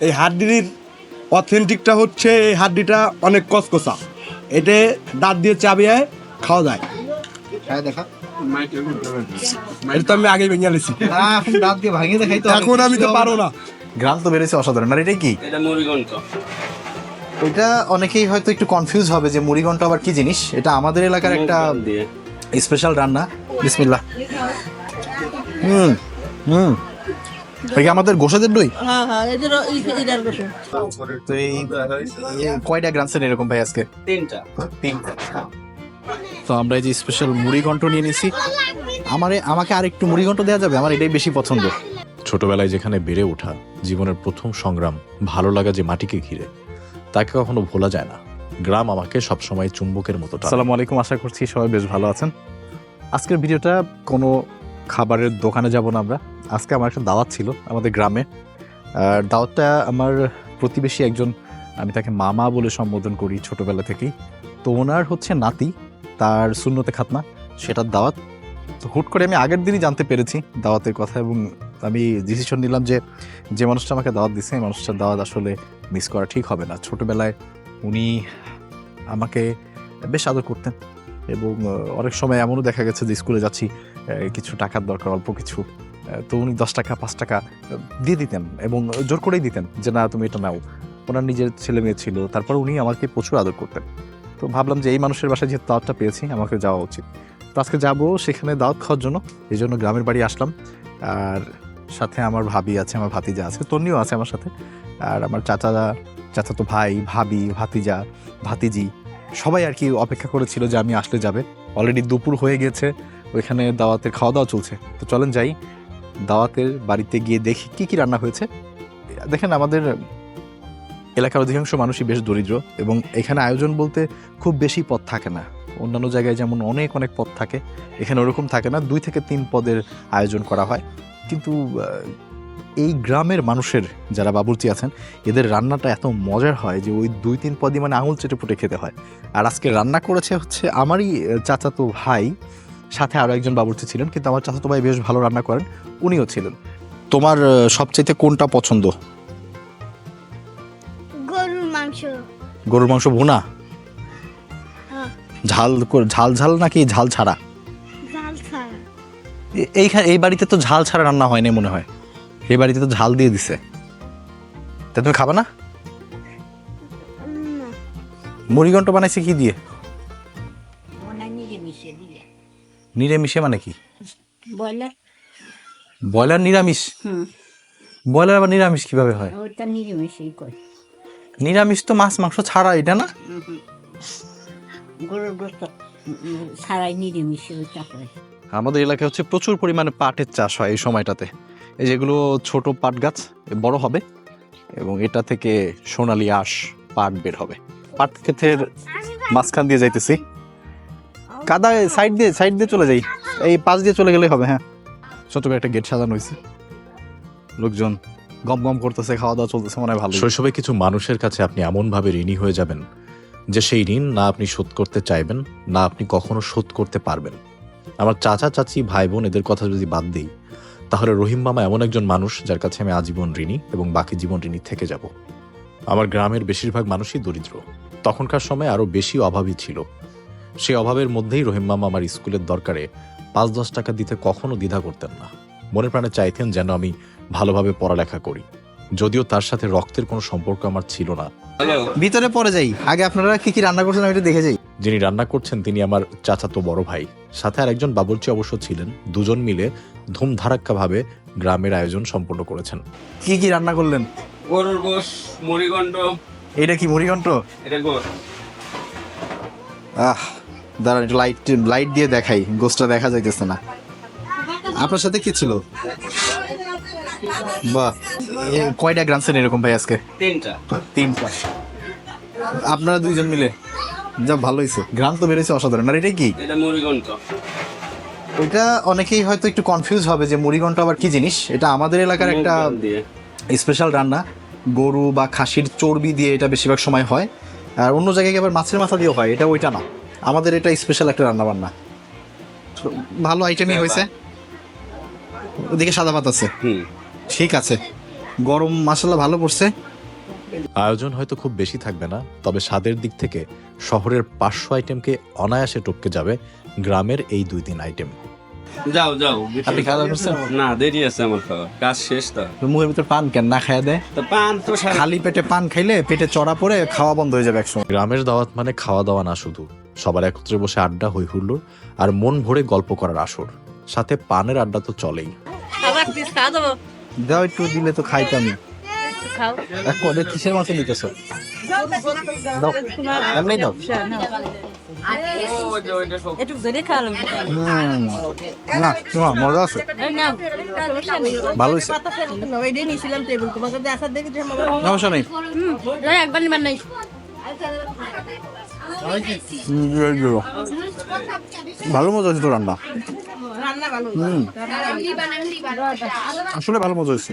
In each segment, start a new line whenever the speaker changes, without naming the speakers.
এই হাড্ডির অথেন্টিকটা হচ্ছে এই হাড্ডিটা অনেক কসকসা এতে দাঁত দিয়ে চাবিয়ে খাওয়া যায়।
হ্যাঁ দেখা।
এটা তো আমি আগে ভেঙে আলেছি
দাঁত দিয়ে ভাঙিয়ে দেখাই তো
এখন আমি তো পারো না।
গ্রাম তো বেড়েছে অসাধারণ। আর এটা কি?
এটা মুড়িগন্ট
ওইটা অনেকেই হয়তো একটু কনফিউজ হবে যে মুড়িঘণ্ট আবার কি জিনিস? এটা আমাদের এলাকার একটা স্পেশাল রান্না। বিসমিল্লাহ। হুম হুম। এটা আমাদের গোসাদের দই?
হ্যাঁ হ্যাঁ
তো এই কয়টা গ্রামসেন এরকম ভাই আজকে?
তিনটা।
তিনটা। তো আমরা এই যে স্পেশাল মুড়িঘণ্ট নিয়ে নিয়েছি আমারে আমাকে আর একটু মুড়িঘণ্ট দেওয়া যাবে? আমার এটাই বেশি পছন্দ।
ছোটবেলায় যেখানে বেড়ে ওঠা জীবনের প্রথম সংগ্রাম ভালো লাগা যে মাটিকে ঘিরে তাকে কখনো ভোলা যায় না। গ্রাম আমাকে সবসময় চুম্বকের মতো টানে।
আসসালামু আলাইকুম আশা করছি সবাই বেশ ভালো আছেন। আজকের ভিডিওটা কোনো খাবারের দোকানে যাব না আমরা। আজকে আমার একটা দাওয়াত ছিল আমাদের গ্রামে। আর দাওয়াতটা আমার প্রতিবেশী একজন, আমি তাকে মামা বলে সম্বোধন করি ছোটবেলা থেকেই। তো ওনার হচ্ছে নাতি, তার শূন্যতে খাতনা, সেটার দাওয়াত। তো হুট করে আমি আগের দিনই জানতে পেরেছি দাওয়াতের কথা এবং আমি ডিসিশন নিলাম যে যে মানুষটা আমাকে দাওয়াত দিচ্ছে এই মানুষটার দাওয়াত আসলে মিস করা ঠিক হবে না। ছোটবেলায় উনি আমাকে বেশ আদর করতেন এবং অনেক সময় এমনও দেখা গেছে যে স্কুলে যাচ্ছি কিছু টাকার দরকার, অল্প কিছু তো উনি দশ টাকা, পাঁচ টাকা দিয়ে দিতেন এবং জোর করেই দিতেন যে, না, তুমি এটা নাও। ওনার নিজের ছেলে মেয়ে ছিল, তারপর উনি আমাকে প্রচুর আদর করতেন। তো ভাবলাম যে, এই মানুষের বাসায় যেহেতু দাওয়াতটা পেয়েছি, আমাকে যাওয়া উচিত। তো আজকে যাব সেখানে দাওয়াত খাওয়ার জন্য, এই জন্য গ্রামের বাড়ি আসলাম। আর সাথে আমার ভাবি আছে, আমার ভাতিজা আছে, তন্নিও আছে আমার সাথে। আর আমার চাচা চাচাতো ভাই, ভাবি, ভাতিজা, ভাতিজি, সবাই আর কি অপেক্ষা করেছিল যে, আমি আসলে যাবে। অলরেডি দুপুর হয়ে গেছে ওইখানে দাওয়াতের খাওয়া দাওয়া চলছে। তো চলেন যাই, দাওয়াতের বাড়িতে গিয়ে দেখি কি কি রান্না হয়েছে। দেখেন আমাদের এলাকার অধিকাংশ মানুষই বেশ দরিদ্র এবং এখানে আয়োজন বলতে খুব বেশি পদ থাকে না। অন্যান্য জায়গায় যেমন অনেক অনেক পদ থাকে, এখানে ওরকম থাকে না। দুই থেকে তিন পদের আয়োজন করা হয়। কিন্তু এই গ্রামের মানুষের যারা বাবুর্চি আছেন, এদের রান্নাটা এত মজার হয় যে ওই দুই, তিন পদই মানে আঙুল চেটে পুটে খেতে হয়। আর আজকে রান্না করেছে হচ্ছে আমারই চাচাতো ভাই সাথে আরও একজন বাবুর্চি ছিলেন কিন্তু আমার চাচাতো ভাই বেশ ভালো রান্না করেন উনিও ছিলেন। তোমার সবচাইতে কোনটা পছন্দ?
গরুর মাংস।
গরুর মাংস ভুনা?
হ্যাঁ।
ঝাল ঝাল ঝাল নাকি ঝাল ছাড়া?
জাল ছাড়া।
এ- এইখানে এই বাড়িতে তো ঝাল ছাড়া রান্না হয় না মনে হয়। এই বাড়িতে তো ঝাল দিয়ে দিছে। তা তুমি খাবা না। মুড়িঘণ্ট বানাইছে কি দিয়ে? নিরামিষে মানে কি?
বয়লার
ব্রয়লার নিরামিষ?
হুম।
ব্রয়লার আবার নিরামিষ কীভাবে হয়?
ওটা
নিরামিষ তো মাছ মাংস ছাড়া এটা না?
গরুর গোস্ত ছাড়াই
আমাদের এলাকায় হচ্ছে প্রচুর পরিমাণে পাটের চাষ হয় এই সময়টাতে। এই যেগুলো ছোট পাট গাছ বড় হবে এবং এটা থেকে সোনালি আঁশ পাট বের হবে। পাট ক্ষেতের মাঝখান দিয়ে যাইতেছি। কাদা সাইড দিয়ে সাইড দিয়ে চলে যাই। এই পাশ দিয়ে চলে গেলে হবে হ্যাঁ। ছোট করে একটা গেট সাজানো হয়েছে। লোকজন গম গম করতেছে খাওয়া দাওয়া চলতেছে মনে হয় ভালো
শৈশবে কিছু মানুষের কাছে আপনি এমনভাবে ঋণী হয়ে যাবেন যে সেই ঋণ না আপনি শোধ করতে চাইবেন না আপনি কখনো শোধ করতে পারবেন। আমার চাচা চাচি ভাই বোন এদের কথা যদি বাদ দিই তাহলে রহিম মামা এমন একজন মানুষ যার কাছে আমি আজীবন ঋণী এবং বাকি জীবন ঋণী থেকে যাব। আমার গ্রামের বেশিরভাগ মানুষই দরিদ্র। তখনকার সময় আরও বেশি অভাবী ছিল। সেই অভাবের মধ্যেই রহিম মামা আমার স্কুলের দরকারে পাঁচ দশ টাকা দিতে কখনো দ্বিধা করতেন না। মনে প্রাণে চাইতেন যেন আমি ভালোভাবে পড়ালেখা করি। যদিও তার সাথে রক্তের কোনো সম্পর্ক আমার ছিল না।
ভিতরে পরে যাই। আগে আপনারা কি কি রান্না করছেন আমি একটু দেখে যাই।
যিনি রান্না করছেন তিনি আমার চাচাতো বড় ভাই। সাথে আর একজন বাবুর্চি অবশ্য ছিলেন। দুজন মিলে ধুমধারাক্কাভাবে গ্রামের আয়োজন সম্পন্ন করেছেন।
কি কি রান্না করলেন?
গরুর গোশ মুড়িগন্ট
এটা কি মুড়িঘণ্ট?
এটা গোশ।
আহ দাঁড়ান একটু লাইট লাইট দিয়ে দেখাই গোসটা দেখা যাইতেছে না। আপনার সাথে কি ছিল? বাহ কয়টা গ্রামসেন এরকম ভাই আজকে?
তিনটা।
তিনটা। আপনারা দুইজন মিলে? যা ভালো হয়েছে গ্রাম তো বেড়েছে অসাধারণ। আর এটা কি?
এটা
অনেকেই হয়তো একটু কনফিউজ হবে যে মুড়িঘণ্ট আবার কি জিনিস? এটা আমাদের এলাকার একটা স্পেশাল রান্না। গরু বা খাসির চর্বি দিয়ে এটা বেশিরভাগ সময় হয়। আর অন্য জায়গায় আবার মাছের মাথা দিয়েও হয়? এটা ওইটা না। আমাদের এটা স্পেশাল একটা রান্না বান্না ভালো আইটেমই হয়েছে। ওদিকে সাদা ভাত আছে। ঠিক আছে। গরম মশলা ভালো পড়ছে।
আয়োজন হয়তো খুব বেশি থাকবে না তবে স্বাদের দিক থেকে শহরের পাঁচশো আইটেমকে অনায়াসে টপকে যাবে গ্রামের এই দুই তিন আইটেম
যাও যাও
আপনি খাওয়া করছেন?
না দেরি আছে আমার খাওয়া। কাজ শেষ তো।
তো মুখের ভিতর পান কেন? না খাইয়া দেয়
তো পান তো
খালি পেটে পান খাইলে পেটে চড়া পড়ে খাওয়া বন্ধ হয়ে যাবে একসময়।
গ্রামের দাওয়াত মানে খাওয়া দাওয়া না শুধু। সবার একত্রে বসে আড্ডা হই হুল্লোড় আর মন ভরে গল্প করার আসর। সাথে পানের আড্ডা তো চলেই।
দাও একটু দিলে তো খাইতামই। কিসের মাছ নিতেছো? এমনি দাও। মজা আছে। ভালো হয়েছে সমস্যা নেই।
একবার নাই।
ভালো মজা হয়েছে তো রান্না। আসলে ভালো মজা হয়েছে।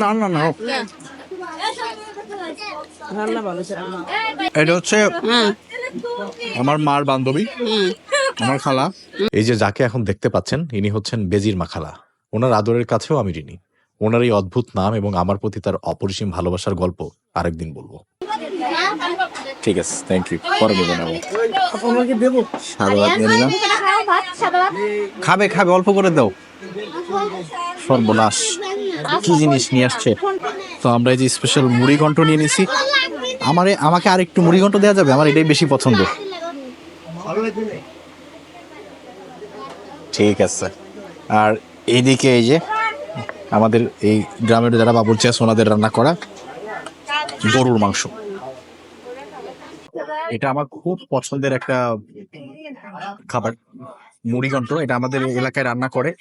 না না না এটা হচ্ছে আমার মার বান্ধবী, আমার খালা।
এই যে যাকে এখন দেখতে পাচ্ছেন, ইনি হচ্ছেন বেজির মাখালা ওনার আদরের কাছেও আমি ঋণী। ওনার এই অদ্ভুত নাম এবং আমার প্রতি তার অপরিসীম ভালোবাসার গল্প আরেকদিন বলব।
ঠিক আছে থ্যাংক ইউ পরে দেবো নেব
আমাকে দেবো।
সাদা ভাত নিয়ে নিলাম। খাবে খাবে অল্প করে দাও। সর্বনাশ। কি জিনিস নিয়ে আসছে? তো আমরা এই যে স্পেশাল মুড়ি ঘন্ট নিয়ে নিছি। আমারে আমাকে আর একটু মুড়ি ঘন্ট দেওয়া যাবে? আমার এটাই বেশি পছন্দ। ঠিক আছে। আর এইদিকে এই যে আমাদের এই গ্রামের যারা বাবুর্চি আছে ওনাদের রান্না করা গরুর মাংস। এটা আমার খুব পছন্দের একটা খাবার। মুড়ি মুড়িঘণ্ট এটা আমাদের এলাকায় রান্না করে।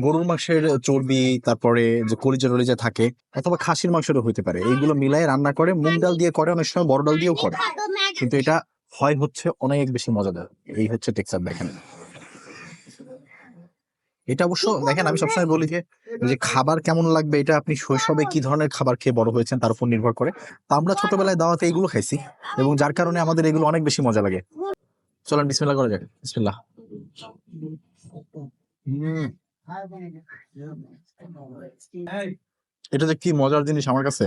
গরুর মাংসের চর্বি, তারপরে যে কলিজা টলিজা থাকে, অথবা খাসির মাংসেরও হইতে পারে। এইগুলো মিলাই রান্না করে। মুগ ডাল দিয়ে করে, অনেক সময় বড় ডাল দিয়েও করে। কিন্তু এটা হয় হচ্ছে অনেক বেশি মজাদার। এই হচ্ছে টেক্সার দেখেন। এটা অবশ্য দেখেন আমি সবসময় বলি যে যে খাবার কেমন লাগবে এটা আপনি শৈশবে কি ধরনের খাবার খেয়ে বড় হয়েছেন তার উপর নির্ভর করে। তা আমরা ছোটবেলায় দাওয়াতে এগুলো খাইছি এবং যার কারণে আমাদের এগুলো অনেক বেশি মজা লাগে। চলেন বিসমিল্লাহ করা যাক। বিসমিল্লাহ। এটা যে কি মজার জিনিস আমার কাছে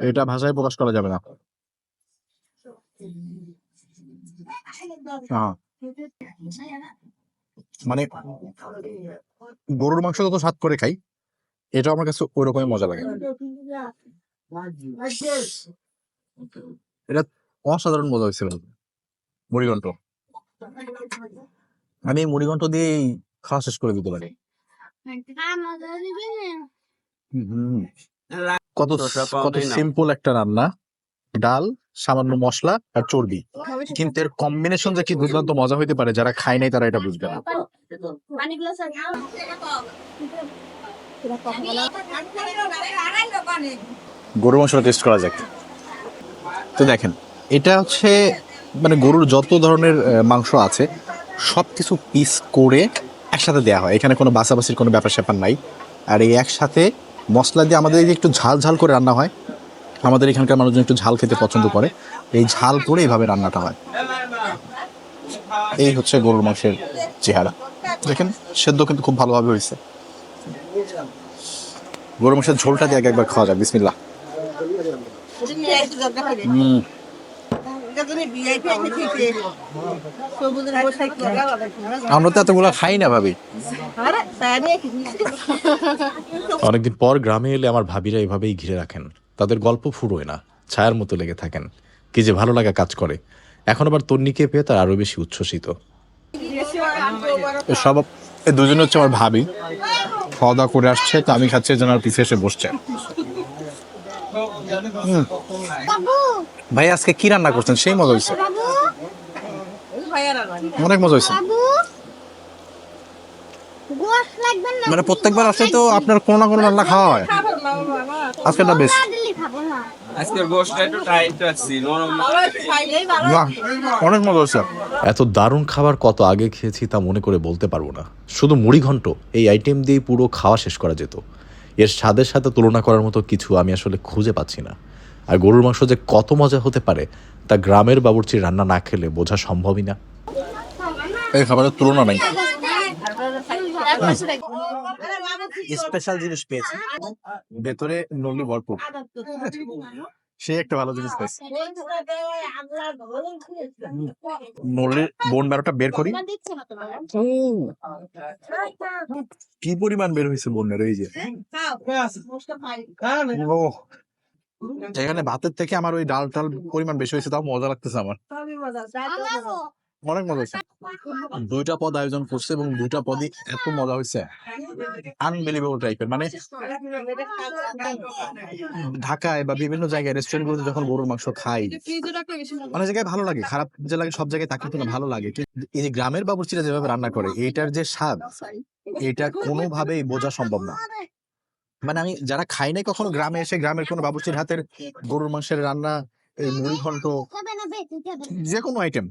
এটা ভাষায় প্রকাশ করা যাবে না। আহ। মানে গরুর মাংস যত স্বাদ করে খাই এটা আমার কাছে ওই রকমই মজা লাগে। এটা অসাধারণ মজা হয়েছিল। মুড়িঘণ্ট। আমি এই মুড়িঘণ্ট দিয়েই খাওয়া শেষ করে দিতে পারি। কত কত সিম্পল একটা রান্না। ডাল সামান্য মশলা আর চর্বি। কিন্তু এর কম্বিনেশন যে কি দুর্দান্ত মজা হইতে পারে যারা খায় নাই তারা এটা বুঝবে না। গরুর মাংসটা টেস্ট করা যাক। তো দেখেন এটা হচ্ছে মানে গরুর যত ধরনের মাংস আছে সব কিছু পিস করে একসাথে দেওয়া হয়। এখানে কোনো বাসাবাসির কোনো ব্যাপার স্যাপার নাই। আর এই একসাথে মশলা দিয়ে আমাদের একটু ঝাল ঝাল করে রান্না হয় আমাদের এখানকার মানুষজন একটু ঝাল খেতে পছন্দ করে। এই ঝাল করে এইভাবে রান্নাটা হয়। এই হচ্ছে গরুর মাংসের চেহারা। দেখেন সেদ্ধ কিন্তু খুব ভালোভাবে হয়েছে। গরুর মাংসের ঝোলটা দিয়ে আগে একবার খাওয়া যাক বিসমিল্লাহ। হুম। আমরা তো এতগুলো খাই না ভাবি।
অনেকদিন পর গ্রামে এলে আমার ভাবিরা এভাবেই ঘিরে রাখেন। তাদের গল্প ফুরোয় না ছায়ার মতো লেগে থাকেন। কি যে ভালো লাগা কাজ করে। এখন আবার তন্নিকে পেয়ে তার আরও বেশি উচ্ছ্বসিত।
এ সব এই দুজন হচ্ছে আমার ভাবি। খাওয়া দাওয়া করে আসছে তো আমি খাচ্ছি যেন আর পিছিয়ে এসে বসছে। ভাই আজকে কি রান্না করছেন? সেই মজা হয়েছে অনেক মজা হয়েছে মানে প্রত্যেকবার আসলে তো আপনার কোনো না কোনো রান্না খাওয়া হয়। আজকে না। বেশ অনেক মজা হয়েছে।
এত দারুণ খাবার কত আগে খেয়েছি তা মনে করে বলতে পারব না। শুধু মুড়ি ঘন্ট এই আইটেম দিয়ে পুরো খাওয়া শেষ করা যেত। এর স্বাদের সাথে তুলনা করার মতো কিছু আমি আসলে খুঁজে পাচ্ছি না। আর গরুর মাংস যে কত মজা হতে পারে তা গ্রামের বাবুর্চির রান্না না খেলে বোঝা সম্ভবই না।
এই খাবারের তুলনা নাই। স্পেশাল জিনিস পেয়েছি। ভেতরে নলি ভরপুর। সে একটা ভালো জিনিস পেয়েছে। নলির বোন বারোটা বের করি। কি পরিমাণ বের হয়েছে বোনের এই যে? ও এখানে ভাতের থেকে আমার ওই ডাল টাল পরিমাণ বেশি হয়েছে তাও মজা লাগতেছে আমার। অনেক মজা হয়েছে। দুইটা পদ আয়োজন করছে এবং দুইটা পদই এত মজা হয়েছে। আনবিলিভেবল টাইপের মানে ঢাকায় বা বিভিন্ন জায়গায় রেস্টুরেন্ট যখন গরুর মাংস খাই, অনেক জায়গায় ভালো লাগে, খারাপ যে লাগে সব জায়গায় তাকে কিন্তু ভালো লাগে। এই যে গ্রামের বাবুর্চিরা যেভাবে রান্না করে, এটার যে স্বাদ, এটা কোনোভাবেই বোঝা সম্ভব না। মানে আমি যারা খাই নাই কখনো গ্রামে এসে গ্রামের কোনো বাবুর্চির হাতের গরুর মাংসের রান্না, এই মুড়ি ঘন্ট যে কোনো আইটেম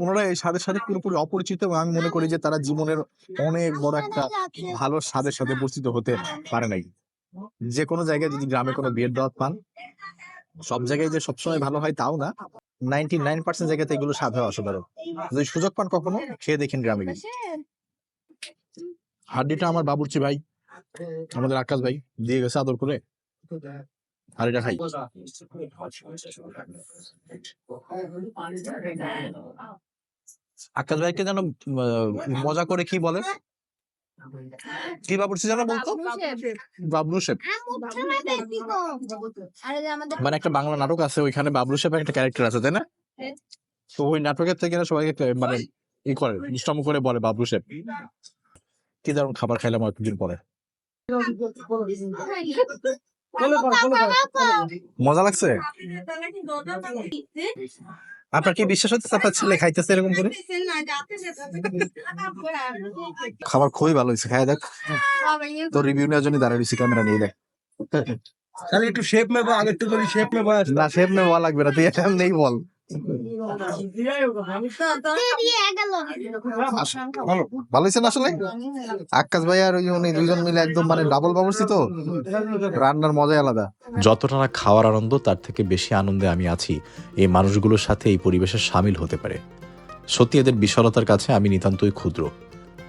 ওনারা এই স্বাদের সাথে পুরোপুরি অপরিচিত এবং আমি মনে করি যে তারা জীবনের অনেক বড় একটা ভালো স্বাদের সাথে পরিচিত হতে পারে নাই। যে কোনো জায়গায় যদি গ্রামে কোনো বিয়ের দাওয়াত পান, সব জায়গায় যে সবসময় ভালো হয় তাও না নাইনটি নাইন পার্সেন্ট জায়গাতে এগুলো স্বাদ হয় অসাধারণ। যদি সুযোগ পান কখনো, খেয়ে দেখেন গ্রামে গিয়ে। হাড্ডিটা আমার বাবুর্চি ভাই, আমাদের আকাশ ভাই, দিয়ে গেছে আদর করে। আর এটা খাই। আকাশ ভাইকে যেন মজা করে কি বলে? কি বাবুর্চি যেন বলতো? বাবলু শেফ। মানে একটা বাংলা নাটক আছে ওইখানে বাবলু শেফ একটা ক্যারেক্টার আছে তাই না? তো ওই নাটকের থেকে না সবাইকে মানে ই করে দুষ্টাম করে বলে বাবলু শেফ। কি দারুণ খাবার খাইলাম এতদিন পরে। মজা লাগছে? আপনার কি বিশ্বাস হচ্ছে আপনার ছেলে খাইতেছে এরকম করে? খাবার খুবই ভালো হয়েছে খাই দেখ। তো রিভিউ নেওয়ার জন্য দাঁড়াবি রয়েছি ক্যামেরা নিয়ে দেখ।
তাহলে একটু শেপ নেব আগে একটু যদি শেপ নেব।
না শেপ নেই লাগবে না তুই এটা নেই বল। ভালো। ভালো। আসলে? আকাশ ভাই আর ওই উনি দুইজন মিলে একদম মানে ডাবল বাবুর্চি তো? রান্নার মজাই আলাদা।
যতটা না খাওয়ার আনন্দ তার থেকে বেশি আনন্দে আমি আছি। এই মানুষগুলোর সাথে এই পরিবেশে সামিল হতে পারে। সত্যি এদের বিশালতার কাছে আমি নিতান্তই ক্ষুদ্র।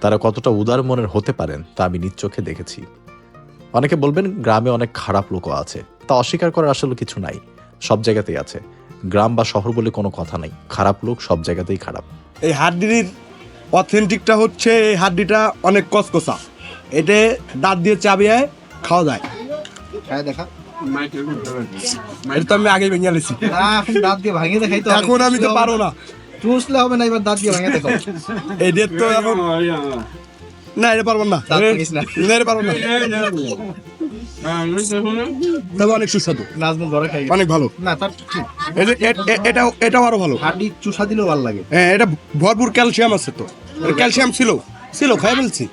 তারা কতটা উদার মনের হতে পারেন তা আমি নিজ চোখে দেখেছি। অনেকে বলবেন গ্রামে অনেক খারাপ লোকও আছে। তা অস্বীকার করার আসলে কিছু নাই। সব জায়গাতেই আছে। গ্রাম বা শহর বলে কোনো কথা নাই। খারাপ লোক সব জায়গাতেই খারাপ।
এই হাড্ডির অথেন্টিকটা হচ্ছে এই হাড্ডিটা অনেক কসকসা এতে দাঁত দিয়ে চাবিয়ে খাওয়া যায়।
হ্যাঁ দেখা।
এটা তো আমি আগে ভেঙে আলেছি
দাঁত দিয়ে ভাঙিয়ে দেখাই তো।
এখন আমি তো পারো না।
চুষলে হবে না এবার দাঁত দিয়ে দেখো
তো এখন না এটা পারব না।
না।
না এটা পারব না। তবে অনেক সুস্বাদু।
নাজমুল ঘরে খাই
অনেক ভালো।
না তার ঠিক
এটা এ- এ- এটাও এটাও আরও ভালো।
হাড্ডি চুষা দিলেও ভালো লাগে।
হ্যাঁ এটা ভরপুর ক্যালসিয়াম আছে তো। ক্যালসিয়াম ছিল। ছিল খাই বলছি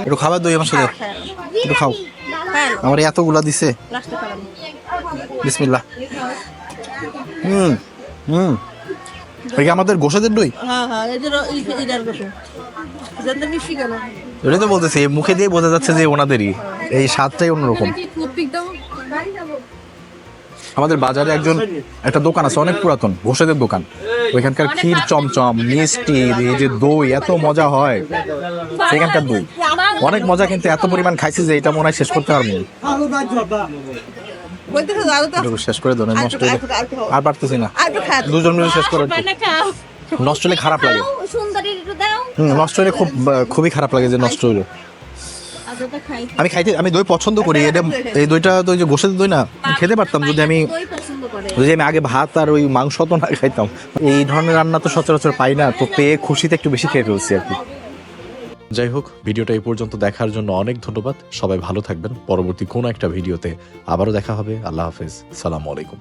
একটু খাবার দই আমার সাথে। একটু খাও। আমার এতগুলা দিছে। বিসমিল্লাহ। হুম হুম। আমাদের গোসাদের দই?
হ্যাঁ হ্যাঁ এদের
ওটাই তো বলতেছি মুখে দিয়ে বোঝা যাচ্ছে যে ওনাদেরই। এই স্বাদটাই অন্যরকম। আমাদের বাজারে একজন একটা দোকান আছে অনেক পুরাতন ঘোষেদের দোকান। ওইখানকার ক্ষীর চমচম মিষ্টি এই যে দই এত মজা হয়। সেখানকার দই। অনেক মজা কিন্তু এত পরিমাণ খাইছি যে এটা মনে হয় শেষ করতে পারব শেষ করে দেন নষ্ট আর পারতেছি না। দুজন মিলে শেষ করে একটু। নষ্ট হলে খারাপ লাগে। হুম, নষ্ট হলে খুব খুবই খারাপ লাগে যে নষ্ট হলো আমি খাইতে আমি দই পছন্দ করি এটা এই দইটা তো ওই যে গোসের দই না খেতে পারতাম যদি আমি যদি আমি আগে ভাত আর ওই মাংস তো না খাইতাম। এই ধরনের রান্না তো সচরাচর পাই না তো পেয়ে খুশিতে একটু বেশি খেয়ে ফেলছি আর কি।
যাই হোক ভিডিওটা এই পর্যন্ত দেখার জন্য অনেক ধন্যবাদ। সবাই ভালো থাকবেন। পরবর্তী কোনো একটা ভিডিওতে আবারও দেখা হবে। আল্লাহ হাফেজ। সালাম আলাইকুম।